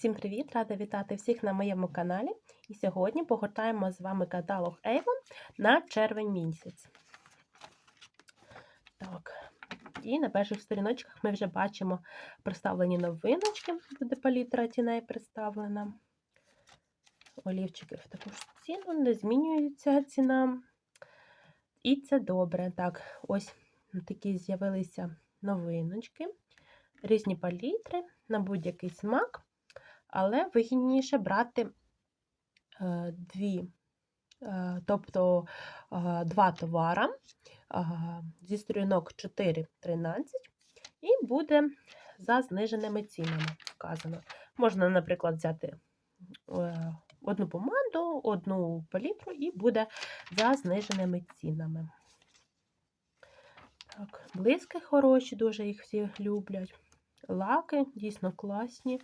Всім привіт! Рада вітати всіх на моєму каналі. І сьогодні погортаємо з вами каталог Avon на червень місяць. Так. І на перших сторіночках ми вже бачимо представлені новиночки, буде палітра тіней представлена. Олівчиків також ціну, не змінюється ціна. І це добре. Так, ось такі з'явилися новиночки, різні палітри на будь-який смак. Але вигідніше брати е, дві, е, тобто е, два товара зі сторінок 4-13 і буде за зниженими цінами вказано. Можна, наприклад, взяти одну помаду, одну палітру і буде за зниженими цінами. Так, Блиски хороші, дуже їх всі люблять. Лаки дійсно класні.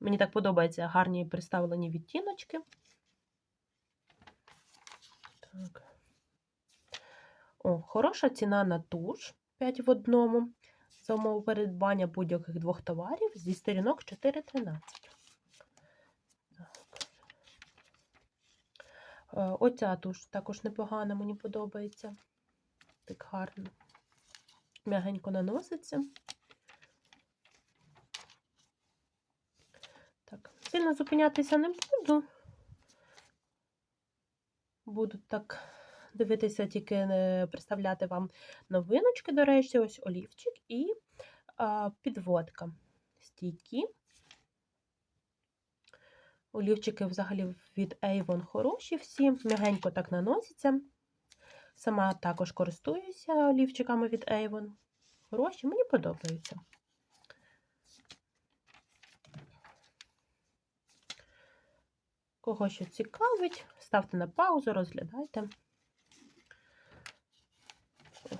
Мені так подобаються гарні представлені відтіночки. Так. О, хороша ціна на туш 5 в одному. За умови передбання будь-яких двох товарів зі сторінок 4,13. Е, оця туш також непогана, мені подобається. Так гарно. М'ягенько наноситься. Так, сильно зупинятися не буду. Буду так дивитися, тільки представляти вам новиночки, до речі, ось олівчик і а, підводка. Стійкі. Олівчики взагалі від Avon хороші всі, м'ягенько так наносяться. Сама також користуюся олівчиками від Avon. Хороші, мені подобаються. Кого що цікавить, ставте на паузу, розглядайте. Ой.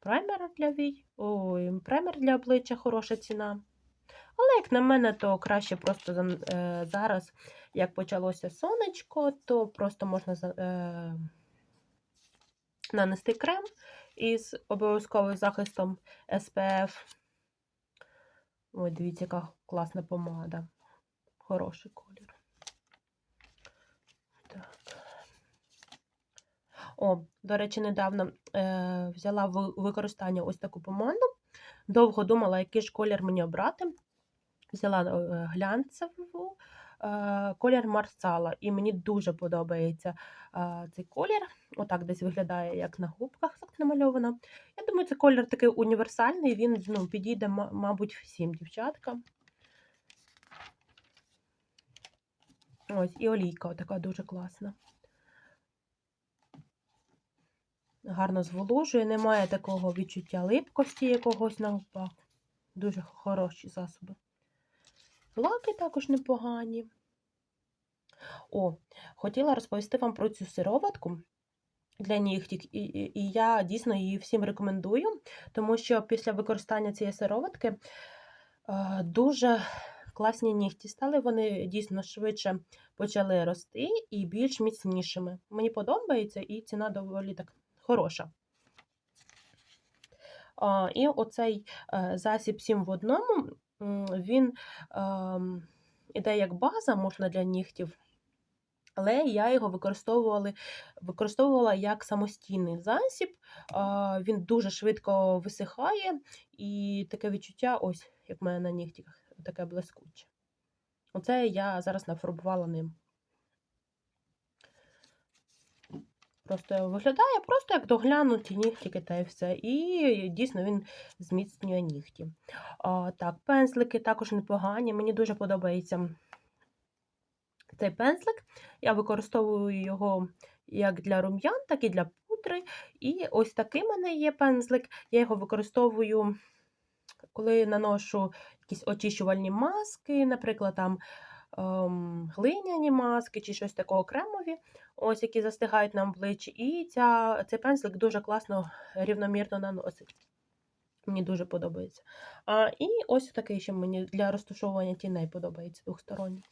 Праймер для вій. Ой, праймер для обличчя хороша ціна. Але, як на мене, то краще просто е, зараз, як почалося сонечко, то просто можна е, нанести крем із обов'язковим захистом SPF. Ой, дивіться, яка класна помада. Хороший колір. Так. О, до речі, недавно е, взяла в використання ось таку помаду. Довго думала, який ж колір мені обрати. Взяла е, глянцеву е, колір марсала. І мені дуже подобається е, цей колір. Отак десь виглядає, як на губках так намальовано. Я думаю, це колір такий універсальний, він ну, підійде, мабуть, всім дівчаткам. Ось, і олійка така дуже класна. Гарно зволожує, немає такого відчуття липкості якогось на губах. Дуже хороші засоби. Лаки також непогані. О, хотіла розповісти вам про цю сироватку для нігтів, і, і, і я дійсно її всім рекомендую, тому що після використання цієї сироватки е, дуже класні нігті стали, вони дійсно швидше почали рости і більш міцнішими. Мені подобається і ціна доволі так хороша. І оцей е, засіб 7 в одному, він ем, іде як база, можна для нігтів. Але я його використовувала використовувала як самостійний засіб. Він дуже швидко висихає, і таке відчуття, ось як в мене на нігтях таке блискуче. Оце я зараз нафарбувала ним. Просто виглядає просто як доглянуті нігтики та і все. І дійсно він зміцнює нігті. А, Так, пензлики також непогані. Мені дуже подобається цей пензлик. Я використовую його як для рум'ян, так і для пудри. І ось такий в мене є пензлик. Я його використовую, коли наношу якісь очищувальні маски, наприклад, там ем, глиняні маски чи щось такого кремові, ось які застигають на обличчі. І ця, цей пензлик дуже класно рівномірно наносить. Мені дуже подобається. А, І ось такий ще мені для розташовування тіней подобається двохсторонній.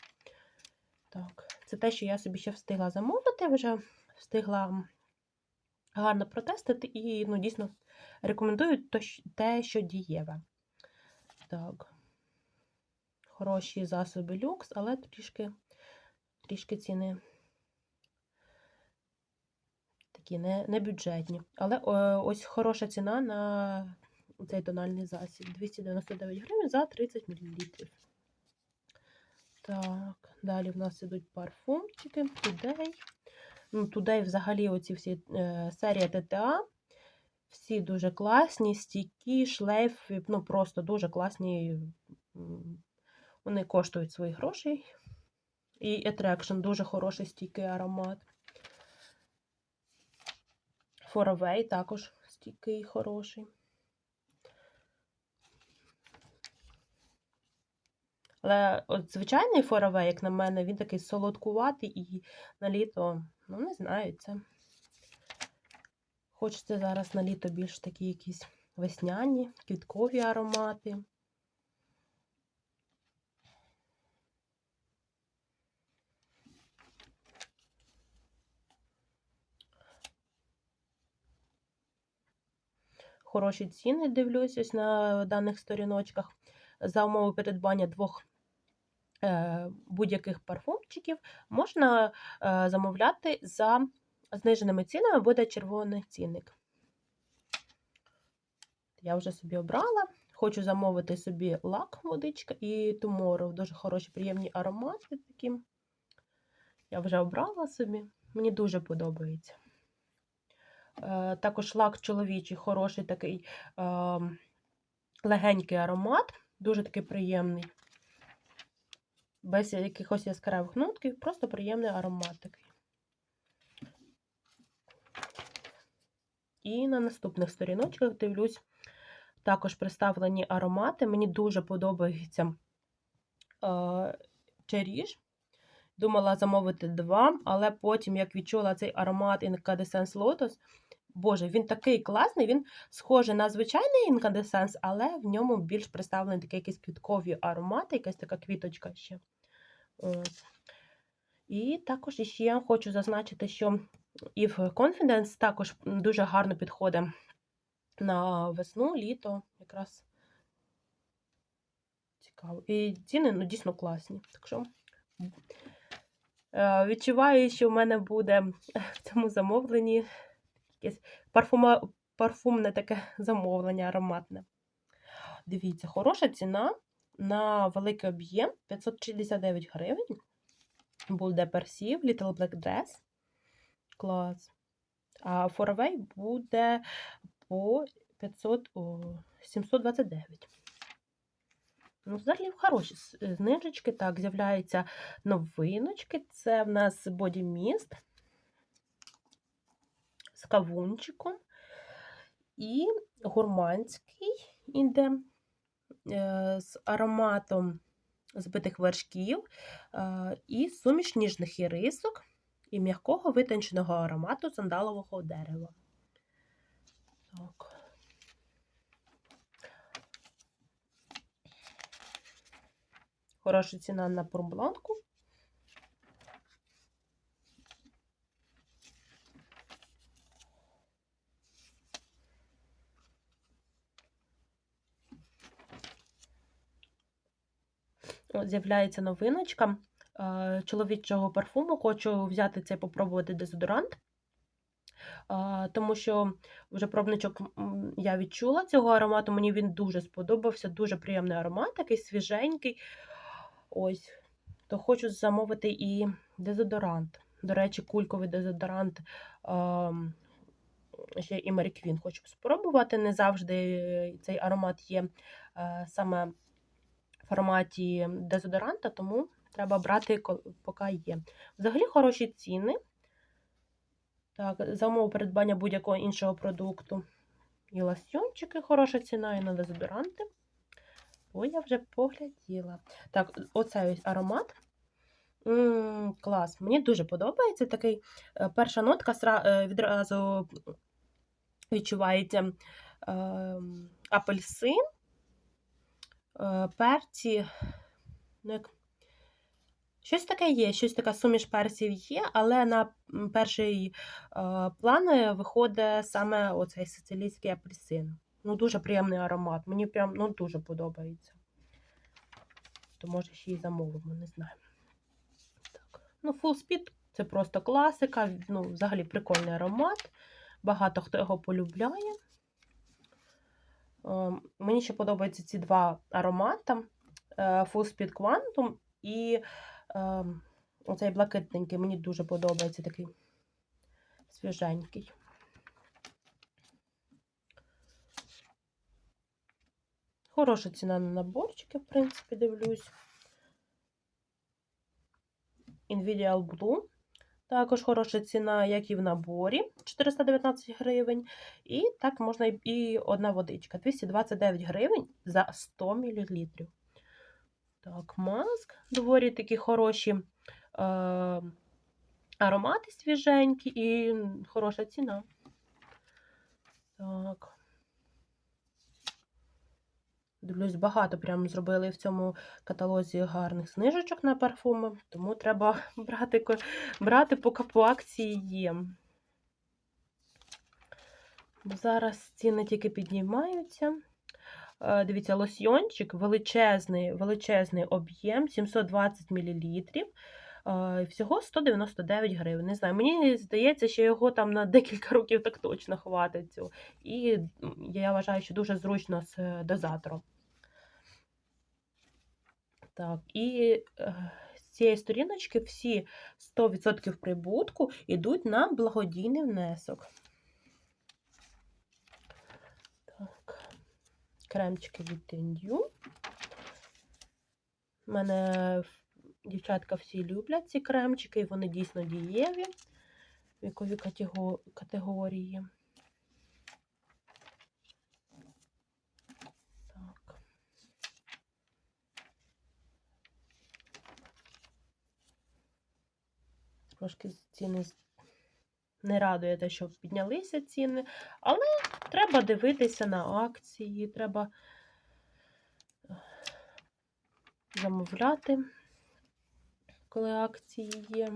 Так, Це те, що я собі ще встигла замовити, вже встигла гарно протестити і ну, дійсно рекомендую те, що дієве. Так. Хороші засоби люкс, але трішки, трішки ціни такі не, не бюджетні. Але о, ось хороша ціна на цей тональний засіб. 299 гривень за 30 мл. Так, далі в нас ідуть парфумчики, Today. Ну, Today взагалі оці всі е, серія ТТА. Всі дуже класні, стійкі, шлейф, ну просто дуже класні. Вони коштують своїх грошей. І Attraction дуже хороший стійкий аромат. Foraway також стійкий, хороший. Але от звичайний Foraway, як на мене, він такий солодкуватий і на літо, ну, не знаю, це. Хочеться зараз на літо більш такі якісь весняні, квіткові аромати. Хороші ціни дивлюсь ось на даних сторіночках. За умови придбання двох е, будь-яких парфумчиків можна е, замовляти за зниженими цінами, буде червоний цінник. Я вже собі обрала. Хочу замовити собі лак водичка і Tomorrow. Дуже хороші, приємні аромати такі. Я вже обрала собі. Мені дуже подобається. Е, Також лак чоловічий, хороший такий е, легенький аромат, дуже такий приємний. Без якихось яскравих нотків, просто приємний аромат такий. І на наступних сторіночках дивлюсь, також представлені аромати. Мені дуже подобається е, черіж. Думала замовити два, але потім, як відчула цей аромат Incandescence Lotus, боже, він такий класний, він схожий на звичайний Incandescence, але в ньому більш представлений такі якісь квіткові аромати, якась така квіточка ще. Ось. І також ще хочу зазначити, що Eve Confidence також дуже гарно підходить на весну, літо, якраз цікаво. І ціни ну, дійсно класні. Так що е, відчуваю, що в мене буде в цьому замовленні якесь парфума, парфумне таке замовлення ароматне. Дивіться, хороша ціна на великий об'єм 569 гривень. Буде персів, Little Black Dress. Клас. А Foraway буде по 500, о, 729. Ну, взагалі хороші знижечки. Так, з'являються новиночки. Це в нас Mist з кавунчиком. І гурманський іде е, з ароматом збитих вершків е, і суміш ніжних ірисок і м'якого витонченого аромату сандалового дерева. Так. Хороша ціна на пурбланку. З'являється новиночка чоловічого парфуму. Хочу взяти цей попробувати дезодорант, е, тому що вже пробничок я відчула цього аромату. Мені він дуже сподобався, дуже приємний аромат, такий свіженький. Ось, то хочу замовити і дезодорант. До речі, кульковий дезодорант. Ем, ще і Queen хочу спробувати. Не завжди цей аромат є е, саме в форматі дезодоранта, тому треба брати, поки є. Взагалі хороші ціни. Так, За умови придбання будь-якого іншого продукту. І ласьончики, хороша ціна, і на дезодоранти. Ой, я вже погляділа. Так, оцей ось аромат. М -м, клас, мені дуже подобається такий е, перша нотка е, відразу відчувається е, апельсин, е, перці. Ну, як... Щось таке є, щось така суміш персів є, але на перший е, план виходить саме оцей сицилійський апельсин. Ну, дуже приємний аромат. Мені прям ну, дуже подобається. то може ще й замовимо, не знаю. Так. Ну, Full Speed це просто класика, ну, взагалі прикольний аромат. Багато хто його полюбляє. Е, Мені ще подобаються ці два аромати: е, Full Speed Quantum і е, оцей блакитненький. Мені дуже подобається такий свіженький. Хороша ціна на наборчики, в принципі, дивлюсь. Invidial Blue. Також хороша ціна, як і в наборі 419 гривень. І так можна і одна водичка 229 гривень за 100 мл. Так, маск. Доволі такі хороші е, аромати свіженькі і хороша ціна. Так. Дивлюсь, багато прям зробили в цьому каталозі гарних знижечок на парфуми, тому треба брати, брати поки по акції є. Зараз ціни тільки піднімаються. Е, Дивіться, лосьйончик величезний, величезний об'єм, 720 мл. Всього 199 гривень. Не знаю, мені здається, що його там на декілька років так точно хватить. цього. І я вважаю, що дуже зручно з е, дозатором. Так, і е, з цієї сторіночки всі 100% прибутку йдуть на благодійний внесок. Кремчики від Тендю. У мене дівчатка всі люблять ці кремчики, і вони дійсно дієві вікові категорії. Так. Трошки ціни не радує те, що піднялися ціни, але треба дивитися на акції, треба е, замовляти, коли акції є.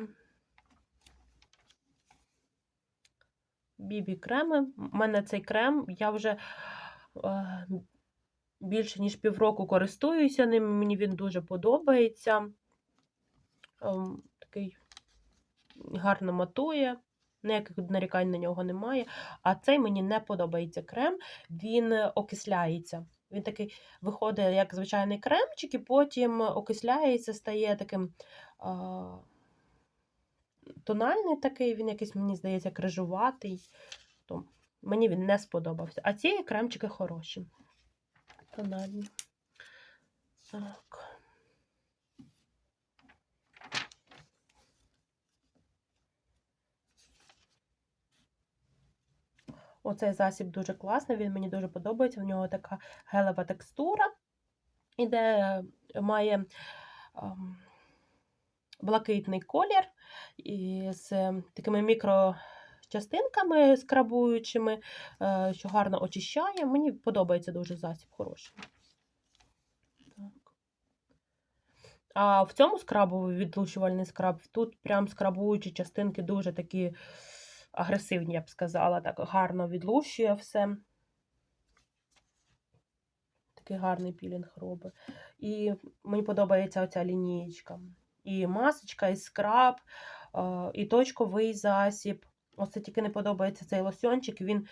Бібі креми. У мене цей крем, я вже е, більше ніж півроку користуюся ним, мені він дуже подобається. Ем, такий гарно матує, ніяких нарікань на нього немає. А цей мені не подобається крем, він окисляється. Він такий виходить як звичайний кремчик, і потім окисляється, стає таким а, тональний такий, він якийсь, мені здається, крижуватий. То мені він не сподобався. А ці кремчики хороші. Тональні. Оцей засіб дуже класний, він мені дуже подобається. В нього така гелева текстура, іде, має ем, блакитний колір і з такими мікрочастинками скрабуючими, е, що гарно очищає. Мені подобається дуже засіб хороший. Так. А в цьому скрабу, відлущувальний скраб, тут прям скрабуючі частинки дуже такі агресивні, я б сказала, так гарно відлущує все. Такий гарний пілінг робить. І мені подобається оця лінієчка. І масочка, і скраб, е, і точковий засіб. Оце тільки не подобається цей лосьончик. Він е,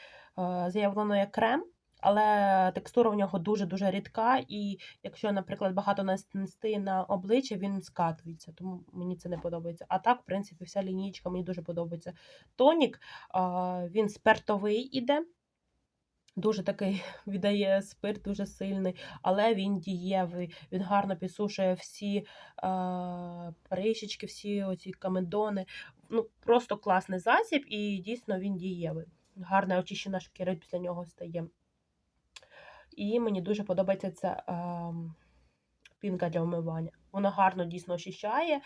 заявлено як крем, але текстура в нього дуже-дуже рідка. І якщо, наприклад, багато нанести на обличчя, він скатується. Тому мені це не подобається. А так, в принципі, вся лінійка мені дуже подобається. Тонік, він спиртовий іде. Дуже такий віддає спирт, дуже сильний, але він дієвий, він гарно підсушує всі е, прищички, всі оці камедони. Ну, Просто класний засіб, і дійсно він дієвий. Гарна очищена шкіра після нього стає. І мені дуже подобається ця е, пінка для вмивання. Вона гарно дійсно очищає.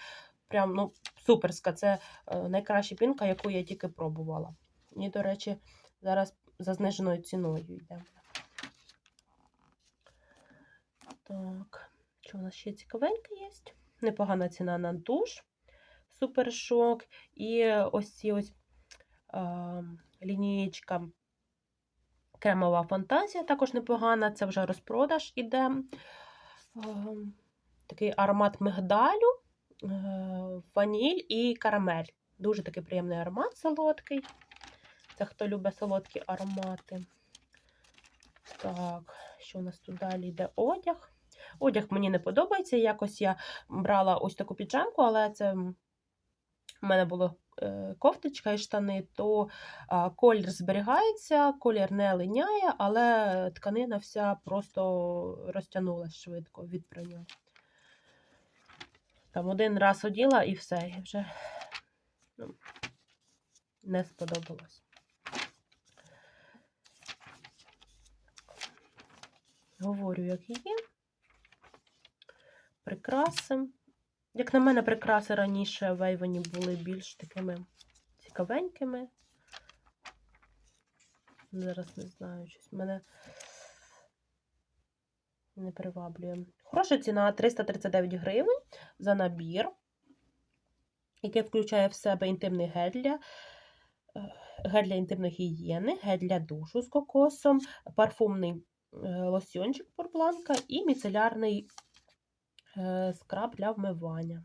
Прям ну, суперська. Це е, найкраща пінка, яку я тільки пробувала. І, до речі, зараз за зниженою ціною йде. Так, що у нас ще цікавеньке є? Непогана ціна на душ, супершок. І ось ці ось е, лінієчка кремова фантазія, також непогана, це вже розпродаж іде. Е, такий аромат мигдалю, е, ваніль і карамель. Дуже такий приємний аромат солодкий. Це хто любить солодкі аромати. Так, що у нас тут далі йде одяг? Одяг мені не подобається. Якось я брала ось таку піджамку, але це в мене була е, кофточка і штани, то колір зберігається, колір не линяє, але тканина вся просто розтягнулася швидко від прання. Там один раз оділа і все, і вже ну, не сподобалось. Говорю, як є. Прикраси. Як на мене, прикраси раніше в Ейвені були більш такими цікавенькими. Зараз не знаю, щось мене не приваблює. Хороша ціна 339 гривень за набір, який включає в себе інтимний гель для, е, гель для інтимної гігієни, гель для душу з кокосом, парфумний е, лосьончик Пурбланка і міцелярний скраб для вмивання.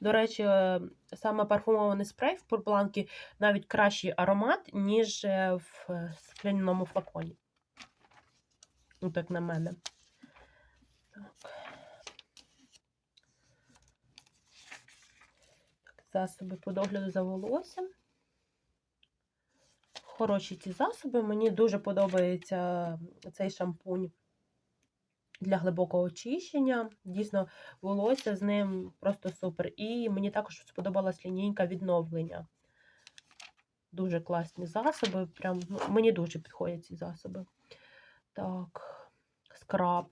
До речі, е, саме парфумований спрей в Пурбланкі навіть кращий аромат, ніж е, в е, скляному флаконі. Ну, так на мене. Так, засоби по догляду за волоссям. Хороші ці засоби. Мені дуже подобається цей шампунь для глибокого очищення. Дійсно, волосся з ним просто супер. І мені також сподобалась лінійка відновлення. Дуже класні засоби. Прям, ну, мені дуже підходять ці засоби. Так, скраб.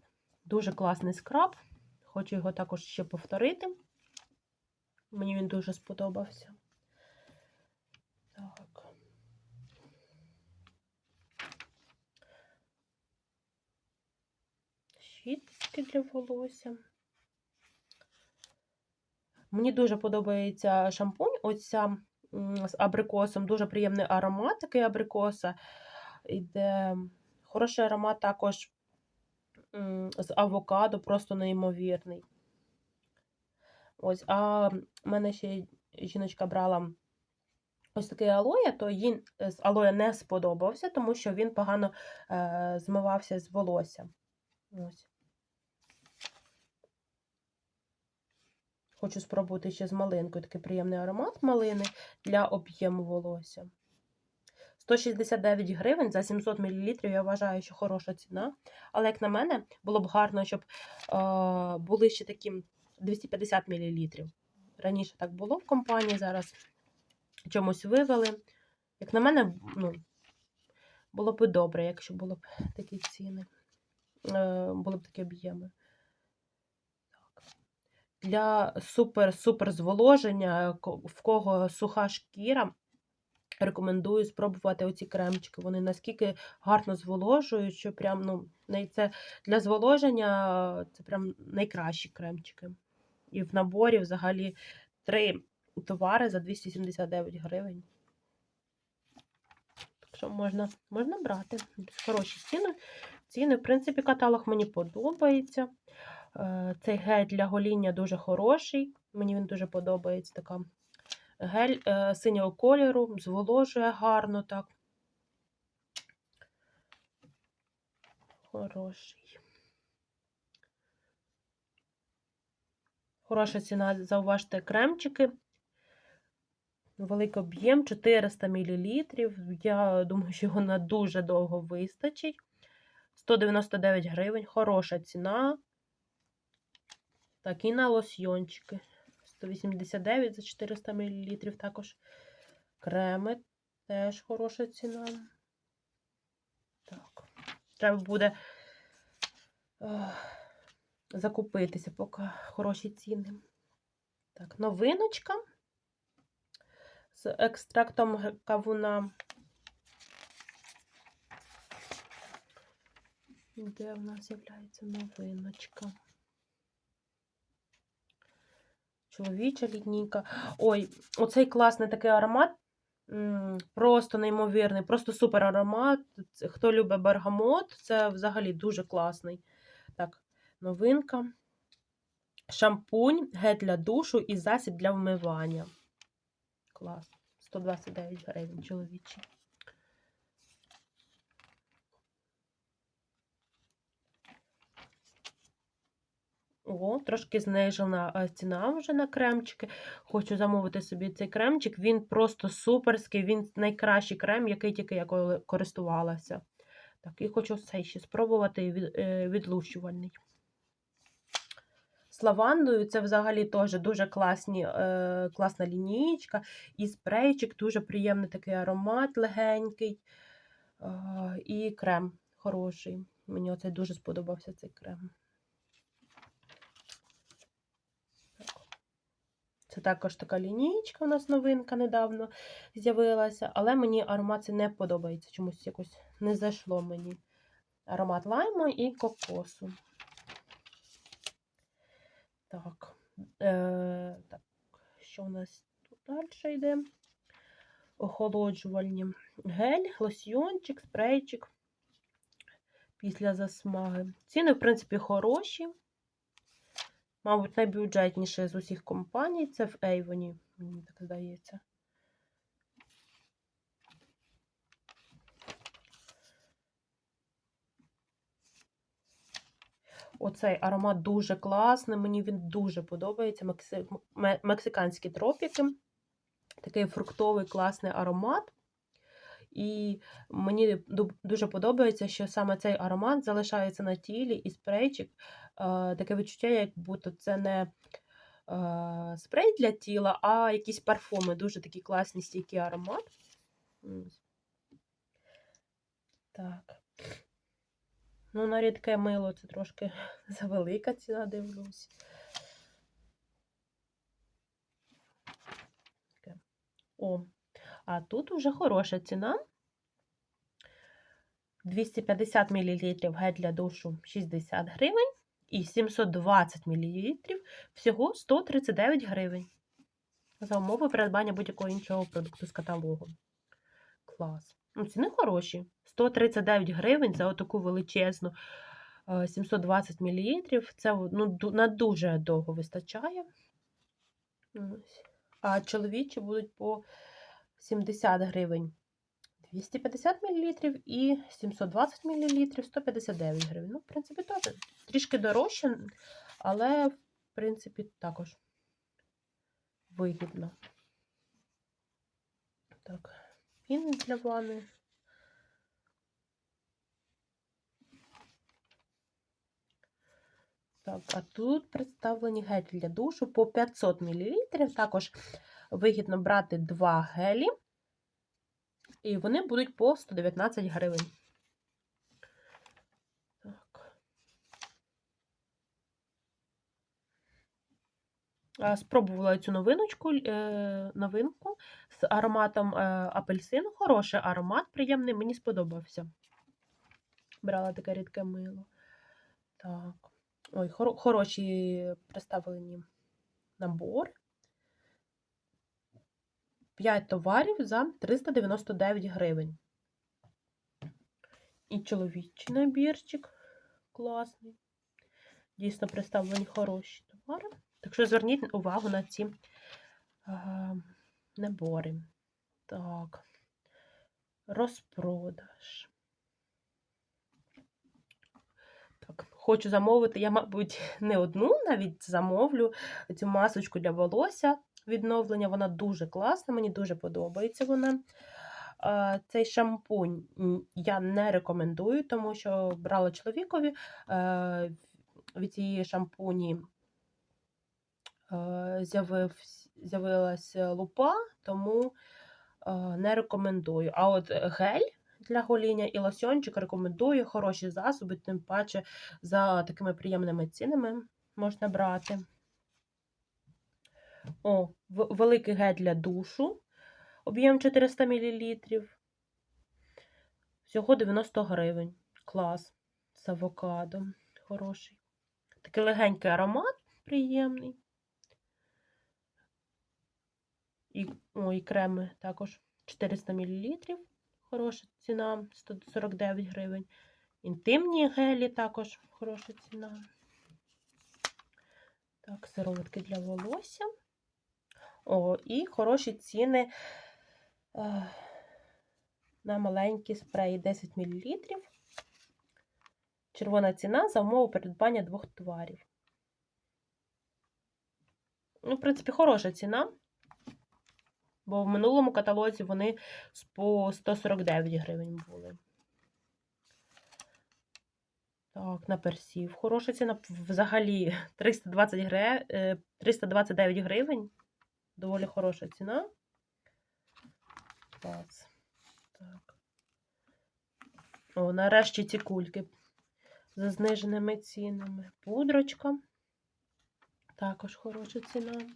Дуже класний скраб. Хочу його також ще повторити. Мені він дуже сподобався. Так. Щітки для волосся. Мені дуже подобається шампунь. Оця з абрикосом. Дуже приємний аромат такий абрикоса. Іде хороший аромат також з авокадо, просто неймовірний. Ось, а в мене ще жіночка брала ось такий алоє, то їй е, з алоє не сподобався, тому що він погано е, змивався з волосся. Ось. Хочу спробувати ще з малинкою такий приємний аромат малини для об'єму волосся. 169 гривень за 700 мл, я вважаю, що хороша ціна. Але, як на мене, було б гарно, щоб е, були ще такі 250 мл. Раніше так було в компанії, зараз чомусь вивели. Як на мене, ну, було б добре, якщо було б такі ціни, е, були б такі об'єми. Для супер-супер зволоження, в кого суха шкіра, рекомендую спробувати оці кремчики. Вони наскільки гарно зволожують, що прям, ну, це для зволоження це прям найкращі кремчики. І в наборі взагалі три товари за 279 гривень. Так що можна, можна брати. Хороші ціни. Ціни, в принципі, каталог мені подобається. Е, Цей гель для гоління дуже хороший. Мені він дуже подобається. Така гель е, синього кольору, зволожує гарно так. Хороший. Хороша ціна, зауважте, кремчики. Великий об'єм 400 мл. Я думаю, що його на дуже довго вистачить. 199 гривень. Хороша ціна. Так, і на лосьйончики. 189 за 400 мл. Також креми. Теж хороша ціна. Так. Треба буде е, закупитися, поки хороші ціни. Так, новиночка з екстрактом кавуна. Де в нас з'являється новиночка? Чоловіча лінійка. Ой, оцей класний такий аромат. Просто неймовірний, просто супер аромат. Хто любить бергамот, це взагалі дуже класний. Так, новинка. шампунь, гель для душу і засіб для вмивання. Клас. 129 гривень чоловічий. О, трошки знижена е, ціна вже на кремчики. Хочу замовити собі цей кремчик. Він просто суперський, він найкращий крем, який тільки я користувалася. Так, і хочу цей ще спробувати е, відлущувальний. З лавандою це взагалі теж дуже класні, е, класна лінійка. І спрейчик, дуже приємний такий аромат легенький. Е, і крем хороший. Мені оцей дуже сподобався цей крем. Також така лінійка у нас новинка недавно з'явилася, але мені аромат цей не подобається. Чомусь якось не зайшло мені. Аромат лайму і кокосу. Так. Е, так. Що у нас тут далі йде? Охолоджувальні гель, лосьйончик, спрейчик після засмаги. Ціни, в принципі, хороші. Мабуть, найбюджетніше з усіх компаній це в Ейвоні, мені так здається. Оцей аромат дуже класний, мені він дуже подобається. Мекси... Мексиканські тропіки. Такий фруктовий класний аромат. І мені дуже подобається, що саме цей аромат залишається на тілі і спрейчик. е, Таке відчуття, як будто це не е, спрей для тіла, а якісь парфуми. Дуже такі класні стійкий аромат. Так. Ну, на рідке мило це трошки завелика ціна, дивлюсь. О, а тут вже хороша ціна. 250 мл гель для душу 60 гривень і 720 мл всього 139 гривень. За умови придбання будь-якого іншого продукту з каталогу. Клас. Ну, ціни хороші. 139 гривень за отаку величезну е, 720 мл. Це ну, на дуже довго вистачає. А чоловічі будуть по 70 гривень 250 мл і 720 мл 159 гривень. Ну, в принципі, теж трішки дорожче, але, в принципі, також вигідно. Так, пін для ванни. Так, а тут представлені гелі для душу по 500 мл. Також вигідно брати два гелі. І вони будуть по 119 гривень. Спробувала цю новиночку, е, новинку з ароматом е, апельсину. Хороший аромат, приємний, мені сподобався. Брала таке рідке мило. Так. Ой, хоро- хороші представлені набори. 5 товарів за 399 гривень. І чоловічий набірчик класний. Дійсно представлені хороші товари. Так що зверніть увагу на ці е, набори. Так. Розпродаж. Так, хочу замовити. Я, мабуть, не одну навіть замовлю цю масочку для волосся відновлення. Вона дуже класна, мені дуже подобається вона. Цей шампунь я не рекомендую, тому що брала чоловікові е, від цієї шампуні е, з'явилася лупа, тому е, не рекомендую. А от гель для гоління і лосьончик рекомендую хороші засоби, тим паче за такими приємними цінами можна брати. О, великий гель для душу, об'єм 400 мл. Всього 90 гривень. Клас. З авокадо. Хороший. Такий легенький аромат, приємний. І, о, і креми також 400 мл. Хороша ціна 149 гривень. Інтимні гелі також хороша ціна. Так, сироватки для волосся. О, і хороші ціни е, на маленькі спреї 10 мл. Червона ціна за умову придбання двох товарів. Ну, в принципі, хороша ціна. Бо в минулому каталозі вони по 149 гривень були. Так, на персів. Хороша ціна взагалі 320 гри... е, 329 гривень. Доволі хороша ціна. Клас. Так. О, нарешті ці кульки за зниженими цінами. Пудрочка. Також хороша ціна.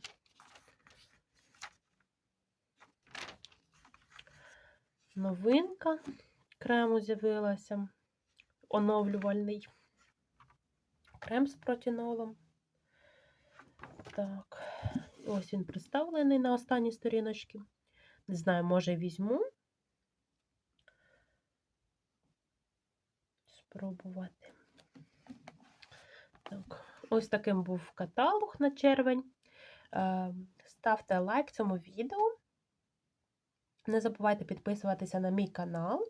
Новинка крему з'явилася. Оновлювальний крем з протінолом. Так, ось він представлений на останній сторіночці. Не знаю, може візьму. Спробувати. Так, ось таким був каталог на червень. Е, Ставте лайк цьому відео. Не забувайте підписуватися на мій канал.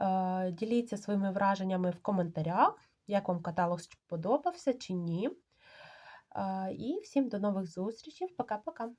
Е, Діліться своїми враженнями в коментарях, як вам каталог сподобався чи ні. І всім до нових зустрічей. Пока-пока.